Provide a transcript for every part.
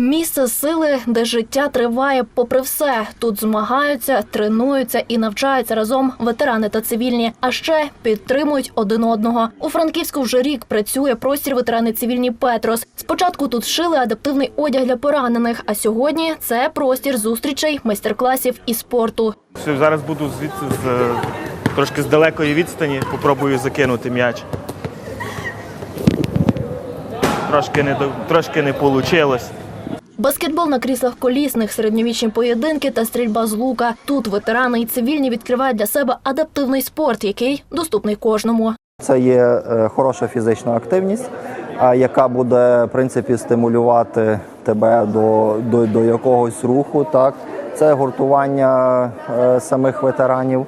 Місце сили, де життя триває попри все. Тут змагаються, тренуються і навчаються разом ветерани та цивільні, а ще підтримують один одного. У Франківську вже рік працює простір ветерани цивільні Петрос. Спочатку тут шили адаптивний одяг для поранених, а сьогодні це простір зустрічей, майстер-класів і спорту. Зараз буду звідси з е, трошки з далекої відстані, попробую закинути м'яч. Трошки не трошки не вийшло. Баскетбол на кріслах колісних, середньовічні поєдинки та стрільба з лука. Тут ветерани і цивільні відкривають для себе адаптивний спорт, який доступний кожному. Це є е, хороша фізична активність, яка буде в принципі стимулювати тебе до, до, до якогось руху. Так, це гуртування е, самих ветеранів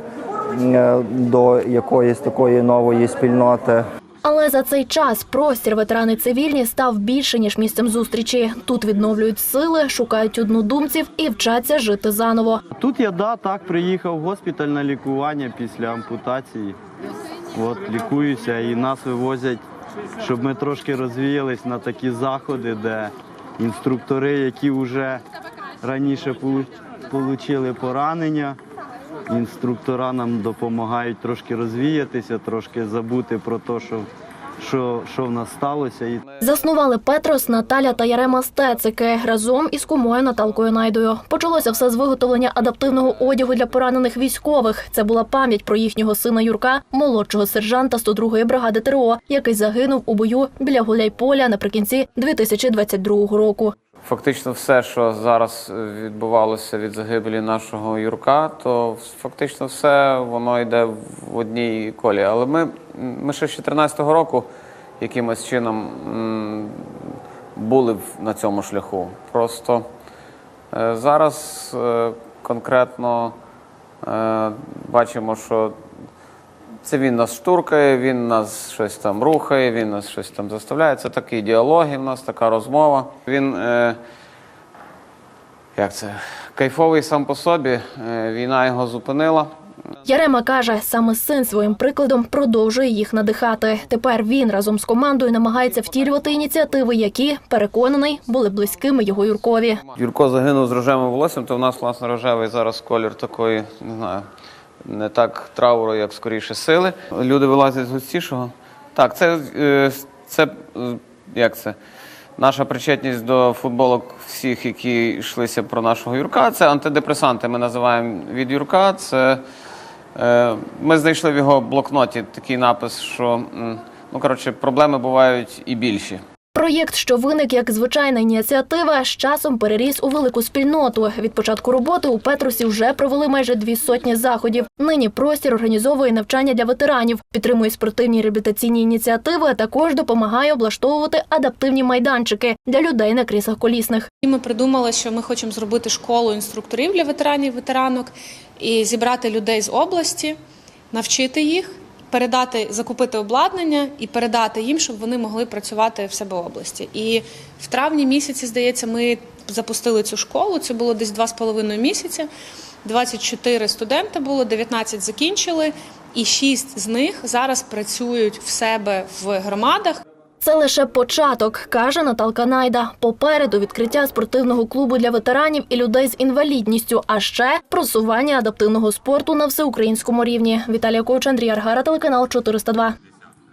е, до якоїсь такої нової спільноти. Але за цей час простір ветерани цивільні став більше ніж місцем зустрічі. Тут відновлюють сили, шукають однодумців і вчаться жити заново. Тут я да, так приїхав в госпіталь на лікування після ампутації. От лікуюся і нас вивозять, щоб ми трошки розвіялись на такі заходи, де інструктори, які вже раніше отримали поранення. Інструктора нам допомагають трошки розвіятися, трошки забути про те, що, що, що в нас сталося. Заснували Петрос, Наталя та Ярема Стецики разом із кумою Наталкою Найдою. Почалося все з виготовлення адаптивного одягу для поранених військових. Це була пам'ять про їхнього сина Юрка, молодшого сержанта 102-ї бригади ТРО, який загинув у бою біля Гуляйполя наприкінці 2022 року. Фактично все, що зараз відбувалося від загибелі нашого Юрка, то фактично все воно йде в одній колі. Але ми, ми ще з 2014 року якимось чином були на цьому шляху. Просто е, зараз е, конкретно е, бачимо, що це він нас штуркає, він нас щось там рухає, він нас щось там заставляє. Це такі діалоги в нас, така розмова. Він, е, як це, кайфовий сам по собі, е, війна його зупинила. Ярема каже, саме син своїм прикладом продовжує їх надихати. Тепер він разом з командою намагається втілювати ініціативи, які переконаний були близькими його Юркові. Юрко загинув з рожевим волоссям, то в нас, власне, рожевий зараз колір такої, не знаю, не так трауру, як скоріше сили. Люди вилазять з густішого. Так, це, е, це як це? Наша причетність до футболок всіх, які йшлися про нашого Юрка. Це антидепресанти. Ми називаємо від Юрка. Це е, ми знайшли в його блокноті такий напис, що ну коротше, проблеми бувають і більші. Проєкт, що виник як звичайна ініціатива, з часом переріс у велику спільноту. Від початку роботи у Петрусі вже провели майже дві сотні заходів. Нині простір організовує навчання для ветеранів, підтримує спортивні реабілітаційні ініціативи, а також допомагає облаштовувати адаптивні майданчики для людей на кріслах колісних. Ми придумали, що ми хочемо зробити школу інструкторів для ветеранів, ветеранок і зібрати людей з області, навчити їх, передати, закупити обладнання і передати їм, щоб вони могли працювати в себе в області. І в травні місяці, здається, ми запустили цю школу. Це було десь два з половиною місяця. 24 студенти було, 19 закінчили, і 6 з них зараз працюють в себе в громадах. Це лише початок, каже Наталка Найда. Попереду відкриття спортивного клубу для ветеранів і людей з інвалідністю, а ще просування адаптивного спорту на всеукраїнському рівні. Віталія Ковч, Андрій Аргара, телеканал 402.